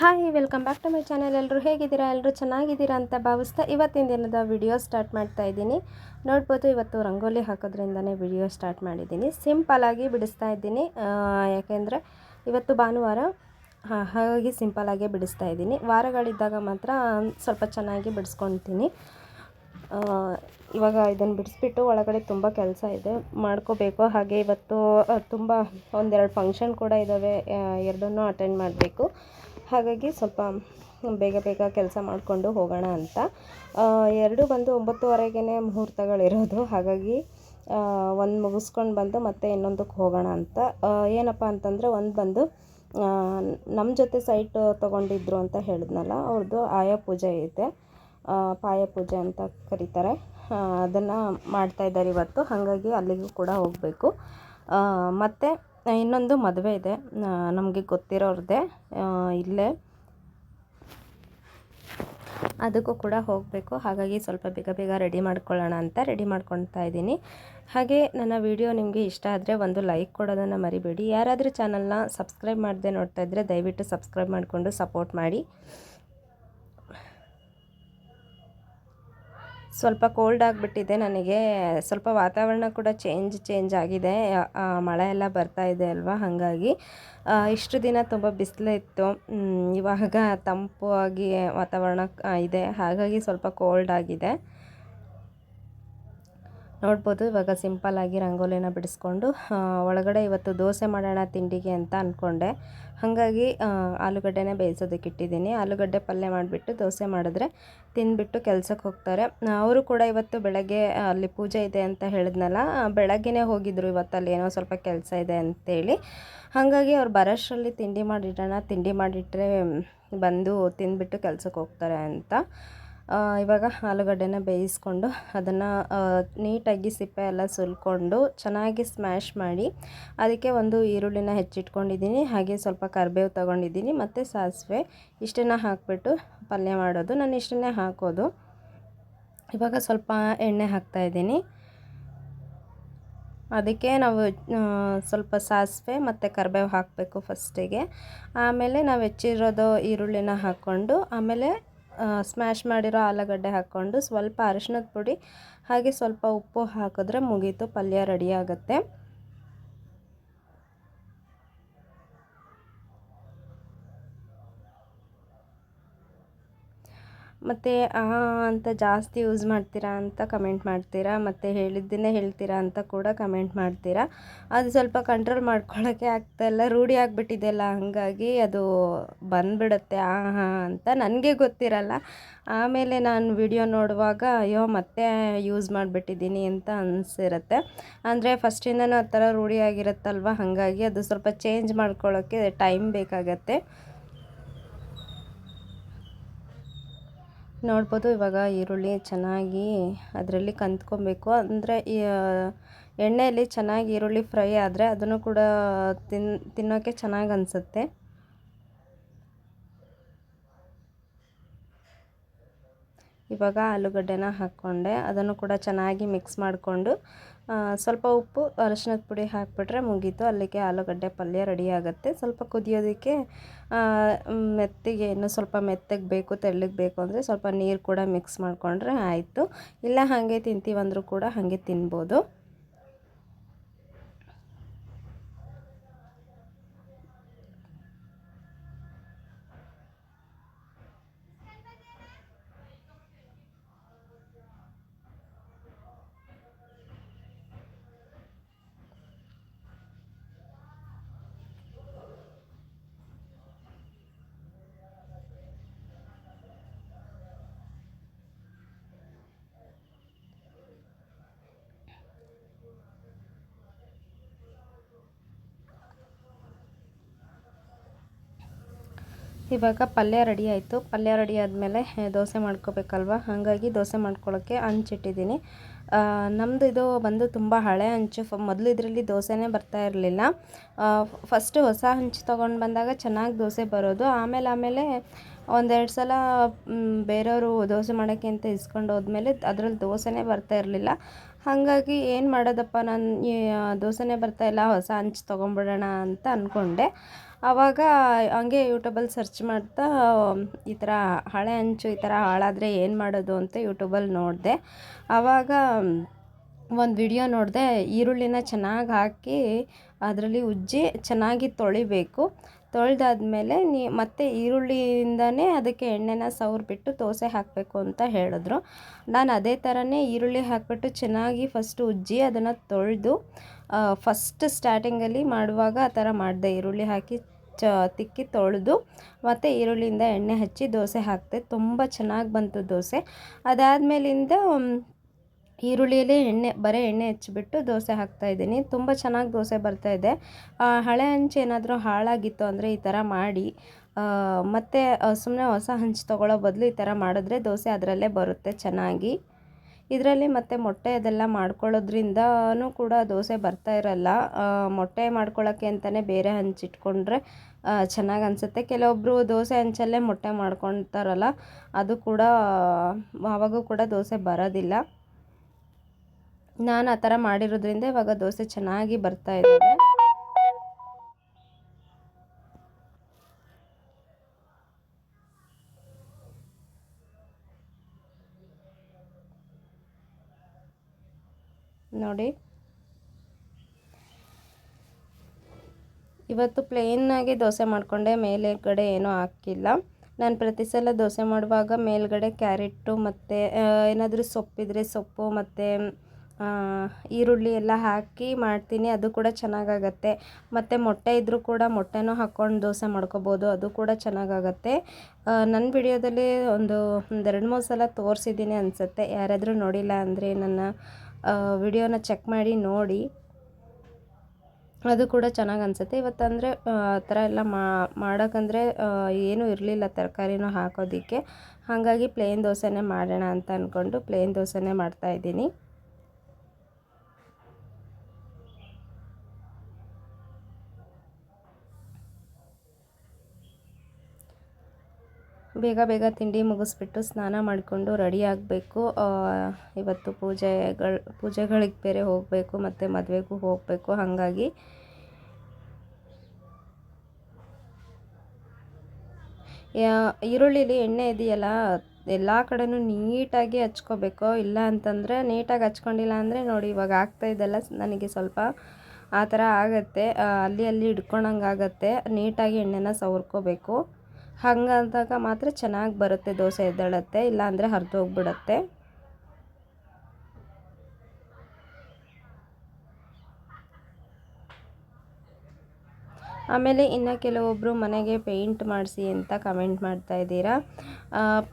Hi, welcome back to my channel. ಎಲ್ಲರೂ ಹೇಗಿದ್ದೀರಾ? ಎಲ್ಲರೂ ಚೆನ್ನಾಗಿದ್ದೀರಾ ಅಂತ ಭಾವಿಸ್ತಾ ಇವತ್ತಿನ ದಿನದ ವಿಡಿಯೋ ಸ್ಟಾರ್ಟ್ ಮಾಡ್ತಾ ಇದ್ದೀನಿ. ನೋಡ್ಬೋದು, ಇವತ್ತು ರಂಗೋಲಿ ಹಾಕೋದ್ರಿಂದನೇ ವಿಡಿಯೋ ಸ್ಟಾರ್ಟ್ ಮಾಡಿದ್ದೀನಿ. ಸಿಂಪಲಾಗಿ ಬಿಡಿಸ್ತಾ ಇದ್ದೀನಿ. ಯಾಕೆಂದರೆ ಇವತ್ತು ಭಾನುವಾರ ಹಾಗಾಗಿ ಸಿಂಪಲಾಗಿ ಬಿಡಿಸ್ತಾ ಇದ್ದೀನಿ. ವಾರಗಳಿದ್ದಾಗ ಮಾತ್ರ ಸ್ವಲ್ಪ ಚೆನ್ನಾಗಿ ಬಿಡಿಸ್ಕೊತೀನಿ ಇವಾಗ ಇದನ್ನು ಬಿಡಿಸ್ಬಿಟ್ಟು ಒಳಗಡೆ ತುಂಬ ಕೆಲಸ ಇದೆ. ಮಾಡ್ಕೋಬೇಕು. ಹಾಗೆ ಇವತ್ತು ತುಂಬ ಒಂದೆರಡು ಫಂಕ್ಷನ್ ಕೂಡ ಇದ್ದಾವೆ. ಎರಡನ್ನೂ ಅಟೆಂಡ್ ಮಾಡಬೇಕು. ಹಾಗಾಗಿ ಸ್ವಲ್ಪ ಬೇಗ ಬೇಗ ಕೆಲಸ ಮಾಡಿಕೊಂಡು ಹೋಗೋಣ ಅಂತ. ಎರಡು ಬಂದು ಒಂಬತ್ತುವರೆಗೇ ಮುಹೂರ್ತಗಳಿರೋದು. ಹಾಗಾಗಿ ಒಂದು ಮುಗಿಸ್ಕೊಂಡು ಬಂದು ಮತ್ತೆ ಇನ್ನೊಂದಕ್ಕೆ ಹೋಗೋಣ ಅಂತ. ಏನಪ್ಪ ಅಂತಂದರೆ ಒಂದು ಬಂದು ನಮ್ಮ ಜೊತೆ ಸೈಟ್ ತೊಗೊಂಡಿದ್ರು ಅಂತ ಹೇಳಿದ್ನಲ್ಲ ಅವ್ರದ್ದು ಆಯಾ ಪೂಜೆ ಐತೆ ಪಾಯ ಪೂಜೆ ಅಂತ ಕರೀತಾರೆ. ಅದನ್ನು ಮಾಡ್ತಾಯಿದ್ದಾರೆ ಇವತ್ತು. ಹಾಗಾಗಿ ಅಲ್ಲಿಗೂ ಕೂಡ ಹೋಗಬೇಕು. ಮತ್ತು ಇನ್ನೊಂದು ಮದುವೆ ಇದೆ. ನಮಗೆ ಗೊತ್ತಿರೋರದೇ ಇಲ್ಲೇ. ಅದಕ್ಕೂ ಕೂಡ ಹೋಗಬೇಕು. ಹಾಗಾಗಿ ಸ್ವಲ್ಪ ಬೇಗ ಬೇಗ ರೆಡಿ ಮಾಡ್ಕೊಳ್ಳೋಣ ಅಂತ ರೆಡಿ ಮಾಡ್ಕೊಳ್ತಾ ಇದ್ದೀನಿ. ಹಾಗೆ ನನ್ನ ವಿಡಿಯೋ ನಿಮಗೆ ಇಷ್ಟ ಆದರೆ ಒಂದು ಲೈಕ್ ಕೊಡೋದನ್ನು ಮರಿಬೇಡಿ. ಯಾರಾದರೂ ಚಾನಲ್ನ ಸಬ್ಸ್ಕ್ರೈಬ್ ಮಾಡದೆ ನೋಡ್ತಾ ಇದ್ದರೆ ದಯವಿಟ್ಟು ಸಬ್ಸ್ಕ್ರೈಬ್ ಮಾಡಿಕೊಂಡು ಸಪೋರ್ಟ್ ಮಾಡಿ. ಸ್ವಲ್ಪ ಕೋಲ್ಡ್ ಆಗಿಬಿಟ್ಟಿದೆ ನನಗೆ. ಸ್ವಲ್ಪ ವಾತಾವರಣ ಕೂಡ ಚೇಂಜ್ ಚೇಂಜ್ ಆಗಿದೆ. ಮಳೆ ಎಲ್ಲ ಬರ್ತಾ ಇದೆ ಅಲ್ವಾ? ಹಾಗಾಗಿ ಇಷ್ಟು ದಿನ ತುಂಬ ಬಿಸಿಲು ಇತ್ತು. ಇವಾಗ ತಂಪು ಆಗಿ ವಾತಾವರಣ ಇದೆ. ಹಾಗಾಗಿ ಸ್ವಲ್ಪ ಕೋಲ್ಡ್ ಆಗಿದೆ. ನೋಡ್ಬೋದು, ಇವಾಗ ಸಿಂಪಲ್ಲಾಗಿ ರಂಗೋಲಿನ ಬಿಡಿಸ್ಕೊಂಡು ಒಳಗಡೆ ಇವತ್ತು ದೋಸೆ ಮಾಡೋಣ ತಿಂಡಿಗೆ ಅಂತ ಅಂದ್ಕೊಂಡೆ ಹಾಗಾಗಿ ಆಲೂಗಡ್ಡೆನೇ ಬೇಯಿಸೋದಕ್ಕೆ ಇಟ್ಟಿದ್ದೀನಿ. ಆಲೂಗಡ್ಡೆ ಪಲ್ಯ ಮಾಡಿಬಿಟ್ಟು ದೋಸೆ ಮಾಡಿದ್ರೆ ತಿಂದುಬಿಟ್ಟು ಕೆಲಸಕ್ಕೆ ಹೋಗ್ತಾರೆ. ಅವರು ಕೂಡ ಇವತ್ತು ಬೆಳಗ್ಗೆ ಅಲ್ಲಿ ಪೂಜೆ ಇದೆ ಅಂತ ಹೇಳಿದ್ನಲ್ಲ ಬೆಳಗ್ಗೆನೇ ಹೋಗಿದ್ರು. ಇವತ್ತು ಅಲ್ಲಿ ಏನೋ ಸ್ವಲ್ಪ ಕೆಲಸ ಇದೆ ಅಂತೇಳಿ. ಹಾಗಾಗಿ ಅವ್ರು ಬರೋಷ್ಟರಲ್ಲಿ ತಿಂಡಿ ಮಾಡಿಡೋಣ, ತಿಂಡಿ ಮಾಡಿಟ್ರೆ, ಬಂದು ತಿಂದುಬಿಟ್ಟು ಕೆಲಸಕ್ಕೆ ಹೋಗ್ತಾರೆ ಅಂತ. ಇವಾಗ ಆಲೂಗಡ್ಡೆನ ಬೇಯಿಸ್ಕೊಂಡು ಅದನ್ನು ನೀಟಾಗಿ ಸಿಪ್ಪೆ ಎಲ್ಲ ಸುಲ್ಕೊಂಡು ಚೆನ್ನಾಗಿ ಸ್ಮ್ಯಾಶ್ ಮಾಡಿ ಅದಕ್ಕೆ ಒಂದು ಈರುಳ್ಳಿನ ಹೆಚ್ಚಿಟ್ಕೊಂಡಿದ್ದೀನಿ, ಹಾಗೆ ಸ್ವಲ್ಪ ಕರಿಬೇವು ತೊಗೊಂಡಿದ್ದೀನಿ ಮತ್ತು ಸಾಸಿವೆ ಇಷ್ಟನ್ನು ಹಾಕಿಬಿಟ್ಟು ಪಲ್ಯ ಮಾಡೋದು. ನಾನು ಇಷ್ಟನ್ನೇ ಹಾಕೋದು. ಇವಾಗ ಸ್ವಲ್ಪ ಎಣ್ಣೆ ಹಾಕ್ತಾಯಿದ್ದೀನಿ ಅದಕ್ಕೆ ನಾವು ಸ್ವಲ್ಪ ಸಾಸಿವೆ ಮತ್ತು ಕರಿಬೇವು ಹಾಕಬೇಕು ಫಸ್ಟಿಗೆ ಆಮೇಲೆ ನಾವು ಹೆಚ್ಚಿರೋದು ಈರುಳ್ಳಿನ ಹಾಕ್ಕೊಂಡು ಆಮೇಲೆ ಸ್ಮ್ಯಾಶ್ ಮಾಡಿರೋ ಆಲೂಗಡ್ಡೆ ಹಾಕ್ಕೊಂಡು ಸ್ವಲ್ಪ ಅರಿಶಿನದ ಪುಡಿ ಹಾಗೆ ಸ್ವಲ್ಪ ಉಪ್ಪು ಹಾಕಿದ್ರೆ ಮುಗೀತು ಪಲ್ಯ ರೆಡಿ ಆಗುತ್ತೆ. ಮತ್ತು, ಆ, ಅಂತ ಜಾಸ್ತಿ ಯೂಸ್ ಮಾಡ್ತೀರಾ ಅಂತ ಕಮೆಂಟ್ ಮಾಡ್ತೀರಾ? ಮತ್ತು ಹೇಳಿದ್ದನ್ನೇ ಹೇಳ್ತೀರಾ ಅಂತ ಕೂಡ ಕಮೆಂಟ್ ಮಾಡ್ತೀರಾ? ಅದು ಸ್ವಲ್ಪ ಕಂಟ್ರೋಲ್ ಮಾಡ್ಕೊಳ್ಳೋಕ್ಕೆ ಆಗ್ತಾಯಿಲ್ಲ ರೂಢಿ ಆಗಿಬಿಟ್ಟಿದೆಯಲ್ಲ, ಹಾಗಾಗಿ ಅದು ಬಂದ್ಬಿಡುತ್ತೆ. ಆ, ಹಾಂ, ಅಂತ ನನಗೆ ಗೊತ್ತಿರಲ್ಲ. ಆಮೇಲೆ ನಾನು ವಿಡಿಯೋ ನೋಡುವಾಗ, ಅಯ್ಯೋ, ಮತ್ತೆ ಯೂಸ್ ಮಾಡಿಬಿಟ್ಟಿದ್ದೀನಿ ಅಂತ ಅನಿಸಿರುತ್ತೆ. ಅಂದರೆ, ಫಸ್ಟಿಂದನೂ ಆ ಥರ ರೂಢಿ ಆಗಿರುತ್ತಲ್ವ? ಹಾಗಾಗಿ ಅದು ಸ್ವಲ್ಪ ಚೇಂಜ್ ಮಾಡ್ಕೊಳ್ಳೋಕ್ಕೆ ಟೈಮ್ ಬೇಕಾಗತ್ತೆ. ನೋಡ್ಬೋದು ಇವಾಗ ಈರುಳ್ಳಿ ಚೆನ್ನಾಗಿ ಅದರಲ್ಲಿ ಕಂತ್ಕೊಬೇಕು. ಅಂದರೆ ಎಣ್ಣೆಯಲ್ಲಿ ಚೆನ್ನಾಗಿ ಈರುಳ್ಳಿ ಫ್ರೈ ಆದರೆ ಅದನ್ನು ಕೂಡ ತಿನ್ ತಿನ್ನೋಕ್ಕೆ ಚೆನ್ನಾಗಿ ಅನಿಸುತ್ತೆ. ಇವಾಗ ಆಲೂಗಡ್ಡೆನ ಹಾಕ್ಕೊಂಡೆ ಅದನ್ನು ಕೂಡ ಚೆನ್ನಾಗಿ ಮಿಕ್ಸ್ ಮಾಡಿಕೊಂಡು ಸ್ವಲ್ಪ ಉಪ್ಪು, ಅರಶಿನದ ಪುಡಿ ಹಾಕಿಬಿಟ್ರೆ ಮುಗೀತು. ಅಲ್ಲಿಗೆ ಆಲೂಗಡ್ಡೆ ಪಲ್ಯ ರೆಡಿ ಆಗುತ್ತೆ. ಸ್ವಲ್ಪ ಕುದಿಯೋದಕ್ಕೆ ಮೆತ್ತಿಗೆ, ಇನ್ನು ಸ್ವಲ್ಪ ಮೆತ್ತಗೆ ಬೇಕು, ತೆಳ್ಳಗೆ ಬೇಕು ಅಂದರೆ ಸ್ವಲ್ಪ ನೀರು ಕೂಡ ಮಿಕ್ಸ್ ಮಾಡಿಕೊಂಡ್ರೆ ಆಯಿತು. ಇಲ್ಲ ಹಾಗೆ ತಿಂತೀವಂದರೂ ಕೂಡ ಹಾಗೆ ತಿನ್ಬೋದು. ಇವಾಗ ಪಲ್ಯ ರೆಡಿ ಆಯಿತು. ಪಲ್ಯ ರೆಡಿ ಆದಮೇಲೆ ದೋಸೆ ಮಾಡ್ಕೋಬೇಕಲ್ವ? ಹಾಗಾಗಿ ದೋಸೆ ಮಾಡ್ಕೊಳ್ಳೋಕ್ಕೆ ಹಂಚಿಟ್ಟಿದ್ದೀನಿ. ನಮ್ಮದು ಇದು ಬಂದು ತುಂಬ ಹಳೆ ಹಂಚು. ಫ, ಮೊದಲು ಇದರಲ್ಲಿ ದೋಸೆನೇ ಬರ್ತಾ ಇರಲಿಲ್ಲ. ಫಸ್ಟು ಹೊಸ ಹಂಚು ತೊಗೊಂಡು ಬಂದಾಗ ಚೆನ್ನಾಗಿ ದೋಸೆ ಬರೋದು. ಆಮೇಲೆ ಆಮೇಲೆ ಒಂದೆರಡು ಸಲ ಬೇರೆಯವರು ದೋಸೆ ಮಾಡೋಕ್ಕೆ ಅಂತ ಇಸ್ಕೊಂಡು ಹೋದ್ಮೇಲೆ ಅದರಲ್ಲಿ ದೋಸೆನೇ ಬರ್ತಾ ಇರಲಿಲ್ಲ. ಹಾಗಾಗಿ ಏನು ಮಾಡೋದಪ್ಪ, ನಾನು ದೋಸೆನೇ ಬರ್ತಾ ಇಲ್ಲ, ಹೊಸ ಹಂಚು ತೊಗೊಂಬಿಡೋಣ ಅಂತ ಅಂದ್ಕೊಂಡೆ ಆವಾಗ ಹಂಗೆ ಯೂಟ್ಯೂಬಲ್ಲಿ ಸರ್ಚ್ ಮಾಡ್ತಾ, ಈ ಥರ ಹಳೆ ಹಂಚು, ಈ ಥರ ಹಾಳಾದರೆ ಏನು ಮಾಡೋದು ಅಂತ ಯೂಟ್ಯೂಬಲ್ಲಿ ನೋಡಿದೆ. ಆವಾಗ ಒಂದು ವಿಡಿಯೋ ನೋಡಿದೆ, ಈರುಳ್ಳಿನ ಚೆನ್ನಾಗಿ ಹಾಕಿ ಅದರಲ್ಲಿ ಉಜ್ಜಿ ಚೆನ್ನಾಗಿ ತೊಳಿಬೇಕು. ತೊಳೆದಾದ್ಮೇಲೆ ನೀ, ಮತ್ತೆ ಈರುಳ್ಳಿಯಿಂದನೇ ಅದಕ್ಕೆ ಎಣ್ಣೆನ ಸವ್ರಿಬಿಟ್ಟು ದೋಸೆ ಹಾಕಬೇಕು ಅಂತ ಹೇಳಿದ್ರು. ನಾನು ಅದೇ ಥರನೇ ಈರುಳ್ಳಿ ಹಾಕಿಬಿಟ್ಟು ಚೆನ್ನಾಗಿ ಫಸ್ಟು ಉಜ್ಜಿ ಅದನ್ನು ತೊಳೆದು ಫಸ್ಟ್ ಸ್ಟಾರ್ಟಿಂಗಲ್ಲಿ ಮಾಡುವಾಗ ಆ ಥರ ಮಾಡಿದೆ. ಈರುಳ್ಳಿ ಹಾಕಿ ಚ, ತಿಕ್ಕಿ ತೊಳೆದು, ಮತ್ತು ಈರುಳ್ಳಿಯಿಂದ ಎಣ್ಣೆ ಹಚ್ಚಿ ದೋಸೆ ಹಾಕಿದೆ. ತುಂಬ ಚೆನ್ನಾಗಿ ಬಂತು ದೋಸೆ. ಅದಾದಮೇಲಿಂದ ಈರುಳ್ಳಿಯಲ್ಲಿ ಎಣ್ಣೆ, ಬರೀ ಎಣ್ಣೆ ಹಚ್ಚಿಬಿಟ್ಟು ದೋಸೆ ಹಾಕ್ತಾಯಿದ್ದೀನಿ ತುಂಬ ಚೆನ್ನಾಗಿ ದೋಸೆ ಬರ್ತಾಯಿದೆ ಹಳೆ ಹಂಚು ಏನಾದರೂ ಹಾಳಾಗಿತ್ತು ಅಂದರೆ ಈ ಥರ ಮಾಡಿ ಮತ್ತು ಸುಮ್ಮನೆ ಹೊಸ ಹಂಚು ತೊಗೊಳ್ಳೋ ಬದಲು ಈ ಥರ ಮಾಡಿದ್ರೆ ದೋಸೆ ಅದರಲ್ಲೇ ಬರುತ್ತೆ ಚೆನ್ನಾಗಿ. ಇದರಲ್ಲಿ ಮತ್ತು ಮೊಟ್ಟೆ ಅದೆಲ್ಲ ಮಾಡ್ಕೊಳ್ಳೋದ್ರಿಂದನೂ ಕೂಡ ದೋಸೆ ಬರ್ತಾ ಇರಲ್ಲ. ಮೊಟ್ಟೆ ಮಾಡ್ಕೊಳ್ಳೋಕ್ಕೆ ಅಂತಲೇ ಬೇರೆ ಹಂಚಿಟ್ಕೊಂಡ್ರೆ ಚೆನ್ನಾಗಿ ಅನಿಸುತ್ತೆ. ಕೆಲವೊಬ್ಬರು ದೋಸೆ ಹಂಚಲ್ಲೇ ಮೊಟ್ಟೆ ಮಾಡ್ಕೊತಾರಲ್ಲ, ಅದು ಕೂಡ ಆವಾಗೂ ಕೂಡ ದೋಸೆ ಬರೋದಿಲ್ಲ. ನಾನು ಆ ಥರ ಮಾಡಿರೋದ್ರಿಂದ ಇವಾಗ ದೋಸೆ ಚೆನ್ನಾಗಿ ಬರ್ತಾ ಇದೆ ನೋಡಿ. ಇವತ್ತು ಪ್ಲೇನಾಗಿ ದೋಸೆ ಮಾಡಿಕೊಂಡೆ, ಮೇಲೆಗಡೆ ಏನೂ ಹಾಕಿಲ್ಲ. ನಾನು ಪ್ರತಿ ಸಲ ದೋಸೆ ಮಾಡುವಾಗ ಮೇಲ್ಗಡೆ ಕ್ಯಾರೆಟು ಮತ್ತು ಏನಾದರೂ ಸೊಪ್ಪಿದ್ರೆ ಸೊಪ್ಪು ಮತ್ತು ಈರುಳ್ಳಿ ಎಲ್ಲ ಹಾಕಿ ಮಾಡ್ತೀನಿ. ಅದು ಕೂಡ ಚೆನ್ನಾಗಾಗತ್ತೆ. ಮತ್ತು ಮೊಟ್ಟೆ ಇದ್ದರೂ ಕೂಡ ಮೊಟ್ಟೆನೂ ಹಾಕ್ಕೊಂಡು ದೋಸೆ ಮಾಡ್ಕೋಬೋದು. ಅದು ಕೂಡ ಚೆನ್ನಾಗಾಗತ್ತೆ. ನನ್ನ ವಿಡಿಯೋದಲ್ಲಿ ಒಂದು ಒಂದೆರಡು ಮೂರು ಸಲ ತೋರಿಸಿದ್ದೀನಿ ಅನಿಸುತ್ತೆ. ಯಾರಾದರೂ ನೋಡಿಲ್ಲ ಅಂದರೆ ನನ್ನ ವಿಡಿಯೋನ ಚೆಕ್ ಮಾಡಿ ನೋಡಿ. ಅದು ಕೂಡ ಚೆನ್ನಾಗಿ ಅನಿಸುತ್ತೆ ಇವತ್ತಂದರೆ, ಆ ಥರ ಎಲ್ಲ ಮಾಡೋಕ್ಕಂದರೆ ಏನೂ ಇರಲಿಲ್ಲ ತರಕಾರಿನೂ ಹಾಕೋದಕ್ಕೆ. ಹಾಗಾಗಿ ಪ್ಲೇನ್ ದೋಸೆನೇ ಮಾಡೋಣ ಅಂತ ಅಂದ್ಕೊಂಡು ಪ್ಲೇನ್ ದೋಸೆನೇ ಮಾಡ್ತಾಯಿದ್ದೀನಿ ಬೇಗ ಬೇಗ ತಿಂಡಿ ಮುಗಿಸ್ಬಿಟ್ಟು ಸ್ನಾನ ಮಾಡಿಕೊಂಡು ರೆಡಿ ಆಗಬೇಕು. ಇವತ್ತು ಪೂಜೆಗಳು, ಪೂಜೆಗಳಿಗೆ ಬೇರೆ ಹೋಗಬೇಕು, ಮತ್ತು ಮದುವೆಗೂ ಹೋಗಬೇಕು. ಹಾಗಾಗಿ ಈರುಳ್ಳಿಲಿ ಎಣ್ಣೆ ಇದೆಯಲ್ಲ, ಎಲ್ಲ ಕಡೆನೂ ನೀಟಾಗಿ ಹಚ್ಕೋಬೇಕು. ಇಲ್ಲ ಅಂತಂದರೆ ನೀಟಾಗಿ ಹಚ್ಕೊಂಡಿಲ್ಲ ಅಂದರೆ ನೋಡಿ, ಇವಾಗ ಆಗ್ತಾ ಇದೆಲ್ಲ ನನಗೆ ಸ್ವಲ್ಪ ಆ ಥರ ಆಗುತ್ತೆ. ಅಲ್ಲಿ ಅಲ್ಲಿ ಹಿಡ್ಕೊಳಂಗಾಗತ್ತೆ. ನೀಟಾಗಿ ಎಣ್ಣೆನ ಸವರ್ಕೋಬೇಕು. ಹಂಗಂದಾಗ ಮಾತ್ರ ಚೆನ್ನಾಗಿ ಬರುತ್ತೆ ದೋಸೆ ಎದ್ದೇಳುತ್ತೆ, ಇಲ್ಲಾಂದರೆ ಹರಿದೋಗ್ಬಿಡತ್ತೆ ಆಮೇಲೆ ಇನ್ನು ಕೆಲವೊಬ್ಬರು ಮನೆಗೆ ಪೇಂಟ್ ಮಾಡಿಸಿ ಅಂತ ಕಮೆಂಟ್ ಮಾಡ್ತಾ ಇದ್ದೀರಾ.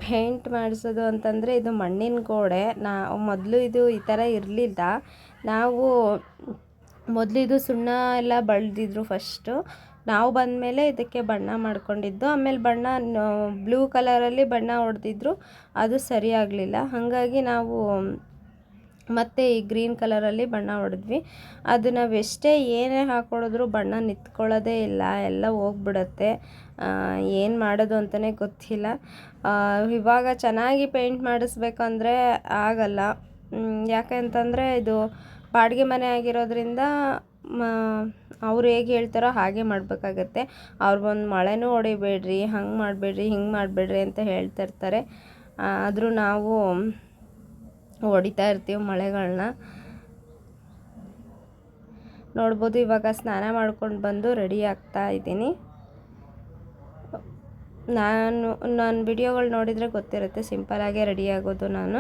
ಪೇಂಟ್ ಮಾಡಿಸೋದು ಅಂತಂದರೆ ಇದು ಮಣ್ಣಿನ ಗೋಡೆ. ನಾ, ಮೊದಲು ಇದು ಈ ಥರ ಇರಲಿಲ್ಲ. ನಾವು ಮೊದಲು ಇದು ಸುಣ್ಣ ಎಲ್ಲ ಬಳ್ದಿದ್ರು ಫಸ್ಟು ನಾವು ಬಂದಮೇಲೆ ಇದಕ್ಕೆ ಬಣ್ಣ ಮಾಡ್ಕೊಂಡಿದ್ದು. ಆಮೇಲೆ ಬಣ್ಣ ಬ್ಲೂ ಕಲರಲ್ಲಿ ಬಣ್ಣ ಹೊಡೆದಿದ್ರು ಅದು ಸರಿ ಆಗಲಿಲ್ಲ. ಹಾಗಾಗಿ ನಾವು ಮತ್ತು ಈ ಗ್ರೀನ್ ಕಲರಲ್ಲಿ ಬಣ್ಣ ಹೊಡೆದ್ವಿ. ಅದನ್ನು ಎಷ್ಟೇ ಏನೇ ಹಾಕ್ಕೊಡಿದ್ರು ಬಣ್ಣ ನಿಂತ್ಕೊಳ್ಳೋದೇ ಇಲ್ಲ. ಎಲ್ಲ ಹೋಗ್ಬಿಡತ್ತೆ. ಏನು ಮಾಡೋದು ಅಂತಲೇ ಗೊತ್ತಿಲ್ಲ. ಇವಾಗ ಚೆನ್ನಾಗಿ ಪೇಂಟ್ ಮಾಡಿಸ್ಬೇಕಂದ್ರೆ ಆಗಲ್ಲ. ಯಾಕೆ ಅಂತಂದರೆ ಇದು ಬಾಡಿಗೆ ಮನೆ ಆಗಿರೋದ್ರಿಂದ ಅವ್ರು ಹೇಗೆ ಹೇಳ್ತಾರೋ ಹಾಗೆ ಮಾಡಬೇಕಾಗತ್ತೆ. ಅವ್ರು ಒಂದು ಮಳೆನೂ ಹೊಡಿಬೇಡ್ರಿ, ಹಂಗೆ ಮಾಡಬೇಡ್ರಿ, ಹಿಂಗೆ ಮಾಡಬೇಡ್ರಿ ಅಂತ ಹೇಳ್ತಾ ಇರ್ತಾರೆ. ಆದರೂ ನಾವು ಹೊಡಿತಾ ಇರ್ತೀವಿ ಮಳೆಗಳನ್ನ ನೋಡ್ಬೋದು ಇವಾಗ ಸ್ನಾನ ಮಾಡ್ಕೊಂಡು ಬಂದು ರೆಡಿ ಆಗ್ತಾ ಇದ್ದೀನಿ. ನಾನು ನನ್ನ ವಿಡಿಯೋಗಳು ನೋಡಿದರೆ ಗೊತ್ತಿರುತ್ತೆ ಸಿಂಪಲಾಗೇ ರೆಡಿ ಆಗೋದು ನಾನು.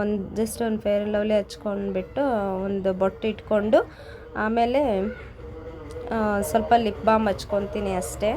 ಒಂದು, ಜಸ್ಟ್ ಒಂದು ಫೇರ್ ಲವ್ಲಿ ಹಚ್ಕೊಂಡ್ಬಿಟ್ಟು, ಒಂದು ಬೊಟ್ಟು ಇಟ್ಕೊಂಡು ಆಮೇಲೆ ಸ್ವಲ್ಪ ಲಿಪ್ ಬಾಮ್ ಹಚ್ಕೊತೀನಿ ಅಷ್ಟೇ.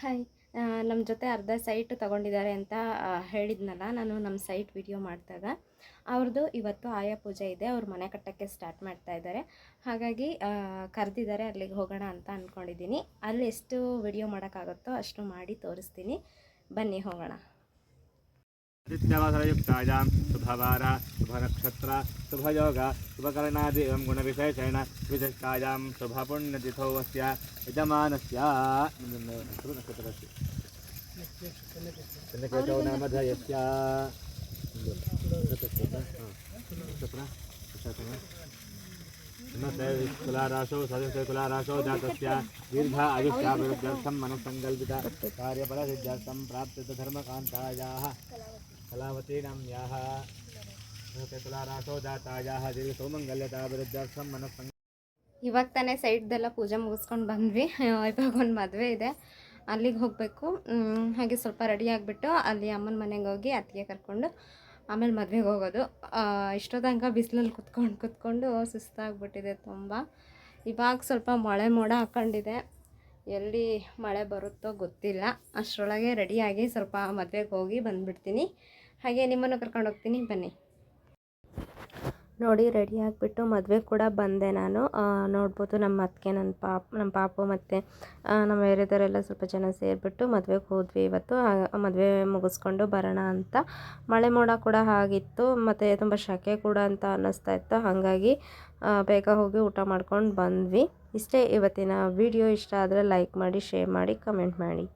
ಹಾಯ್ ನಮ್ಮ ಜೊತೆ ಅರ್ಧ ಸೈಟ್ ತಗೊಂಡಿದ್ದಾರೆ ಅಂತ ಹೇಳಿದ್ನಲ್ಲ, ನಾನು ನಮ್ಮ ಸೈಟ್ ವಿಡಿಯೋ ಮಾಡಿದಾಗ. ಅವ್ರದ್ದು ಇವತ್ತು ಆಯಾ ಪೂಜೆ ಇದೆ, ಅವ್ರ ಮನೆ ಕಟ್ಟೋಕ್ಕೆ ಸ್ಟಾರ್ಟ್ ಮಾಡ್ತಾ ಇದ್ದಾರೆ. ಹಾಗಾಗಿ ಕರೆದಿದ್ದಾರೆ, ಅಲ್ಲಿಗೆ ಹೋಗೋಣ ಅಂತ ಅಂದ್ಕೊಂಡಿದ್ದೀನಿ ಅಲ್ಲಿ ಎಷ್ಟು ವಿಡಿಯೋ ಮಾಡೋಕ್ಕಾಗುತ್ತೋ ಅಷ್ಟು ಮಾಡಿ ತೋರಿಸ್ತೀನಿ. ಬನ್ನಿ ಹೋಗೋಣ. आदित्यवसरयुक्तायां शुभवार शुभनक्षत्र शुभयोग शुभकर्णादि एवं गुणविशेषेण विशिष्टायां शुभपुण्यतिथौ अस्य यजमानस्य नक्षत्रस्य नाम कुलाराशौ सदस्य कुलाराशौ जातस्य दीर्घ आयुष्याभिवृद्ध्यर्थं मनस्सङ्कल्पित कार्यफलसिद्ध्यर्थं प्राप्तधर्मकान्तायाः कलावतीनां याः तुलाराशौ जातायाः दीर्घसौमङ्गल्यताभिवृद्ध्यर्थं मनस्सङ्ग ಇವಾಗ ತಾನೇ ಸೈಡ್ದೆಲ್ಲ ಪೂಜೆ ಮುಗಿಸ್ಕೊಂಡು ಬಂದ್ವಿ ಇವಾಗ ಒಂದು ಮದುವೆ ಇದೆ ಅಲ್ಲಿಗೆ ಹೋಗಬೇಕು ಹಾಗೆ ಸ್ವಲ್ಪ ರೆಡಿ ಆಗಿಬಿಟ್ಟು ಅಲ್ಲಿ ಅಮ್ಮನ ಮನೆಗೆ ಹೋಗಿ ಅತ್ತಿಗೆ ಕರ್ಕೊಂಡು ಆಮೇಲೆ ಮದುವೆಗೆ ಹೋಗೋದು ಆ, ಇಷ್ಟೋ ತನಕ ಬಿಸಿಲಲ್ಲಿ ಕುತ್ಕೊಂಡು ಕುತ್ಕೊಂಡು ಸುಸ್ತಾಗ್ಬಿಟ್ಟಿದೆ ತುಂಬ ಇವಾಗ ಸ್ವಲ್ಪ ಮಳೆ ಮೋಡ ಹಾಕ್ಕೊಂಡಿದೆ ಎಲ್ಲಿ ಮಳೆ ಬರುತ್ತೋ ಗೊತ್ತಿಲ್ಲ ಅಷ್ಟರೊಳಗೆ ರೆಡಿಯಾಗಿ ಸ್ವಲ್ಪ ಮದುವೆಗೆ ಹೋಗಿ ಬಂದುಬಿಡ್ತೀನಿ ಹಾಗೆ ನಿಮ್ಮನ್ನು ಕರ್ಕೊಂಡು ಹೋಗ್ತೀನಿ. ಬನ್ನಿ. ನೋಡಿ ರೆಡಿ ಆಗಿಬಿಟ್ಟು ಮದುವೆ ಕೂಡ ಬಂದೆ ನಾನು. ನೋಡ್ಬೋದು ನಮ್ಮ ಅತ್ತಿಗೆ, ನನ್ನ ಪಾಪ, ನಮ್ಮ ಪಾಪು ಮತ್ತು ನಮ್ಮ ಏರಿಯಾದವರೆಲ್ಲ ಸ್ವಲ್ಪ ಜನ ಸೇರಿಬಿಟ್ಟು ಮದುವೆಗೆ ಹೋದ್ವಿ ಇವತ್ತು. ಮದುವೆ ಮುಗಿಸ್ಕೊಂಡು ಬರೋಣ ಅಂತ. ಮಳೆ ಮೋಡ ಕೂಡ ಆಗಿತ್ತು. ಮತ್ತು ತುಂಬ ಶಕೆ ಕೂಡ ಅಂತ ಅನ್ನಿಸ್ತಾ ಇತ್ತು. ಹಾಗಾಗಿ ಬೇಗ ಹೋಗಿ ಊಟ ಮಾಡ್ಕೊಂಡು ಬಂದ್ವಿ. ಇಷ್ಟೇ ಇವತ್ತಿನ ವಿಡಿಯೋ ಇಷ್ಟ ಆದರೆ ಲೈಕ್ ಮಾಡಿ ಶೇರ್ ಮಾಡಿ ಕಮೆಂಟ್ ಮಾಡಿ.